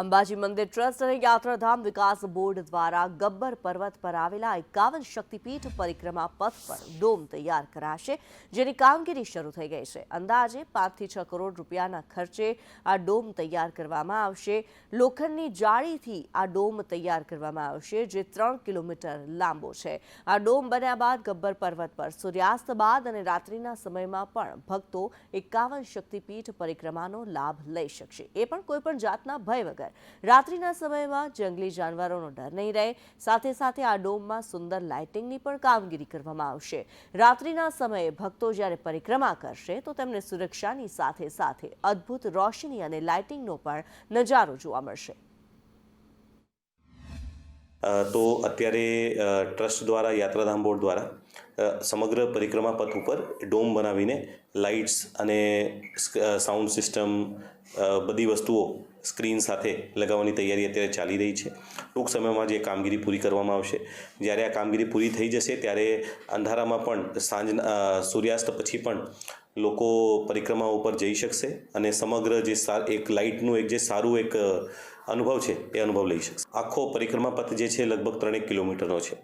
અંબાજી મંદિર ટ્રસ્ટ અને યાત્રાધામ વિકાસ બોર્ડ દ્વારા ગબ્બર પર્વત પર આવેલા એકાવન શક્તિપીઠ પરિક્રમા પથ પર ડોમ તૈયાર કરાશે, જેની કામગીરી શરૂ થઈ ગઈ છે. અંદાજે પાંચથી છ કરોડ રૂપિયાના ખર્ચે આ ડોમ તૈયાર કરવામાં આવશે. લોખંડની જાળીથી આ ડોમ તૈયાર કરવામાં આવશે, જે ત્રણ કિલોમીટર લાંબો છે. આ ડોમ બન્યા બાદ ગબ્બર પર્વત પર સૂર્યાસ્ત બાદ અને રાત્રિના સમયમાં પણ ભક્તો એકાવન શક્તિપીઠ પરિક્રમાનો લાભ લઈ શકશે. એ પણ કોઈપણ જાતના ભય વગર. રાત્રિના સમયમાં જંગલી જાનવરોનો ડર નહીં રહે. સાથે સાથે આ ડોમમાં સુંદર લાઇટિંગની પણ કામગીરી કરવામાં આવશે. રાત્રિના સમયે ભક્તો જ્યારે પરિક્રમા કરશે, તો તેમને સુરક્ષાની સાથે સાથે અદ્ભુત રોશની અને લાઇટિંગનો પણ નજારો જોવા મળશે. તો અત્યારે ટ્રસ્ટ દ્વારા, યાત્રાધામ બોર્ડ દ્વારા સમગ્ર પરિક્રમા પથ ઉપર ડોમ બનાવીને લાઇટ્સ અને સાઉન્ડ સિસ્ટમ બધી વસ્તુઓ સ્ક્રીન સાથે લગાવવાની તૈયારી અત્યારે ચાલી રહી છે. ટૂંક સમયમાં જે કામગીરી પૂરી કરવામાં આવશે. જ્યારે આ કામગીરી પૂરી થઈ જશે, ત્યારે અંધારામાં પણ સાંજના સૂર્યાસ્ત પછી પણ લોકો પરિક્રમા ઉપર જઈ શકશે અને સમગ્ર જે એક લાઇટનું એક જે સારું એક અનુભવ છે, એ અનુભવ લઈ શકશે. આખો પરિક્રમા પથ જે છે, લગભગ ત્રણેક કિલોમીટરનો છે.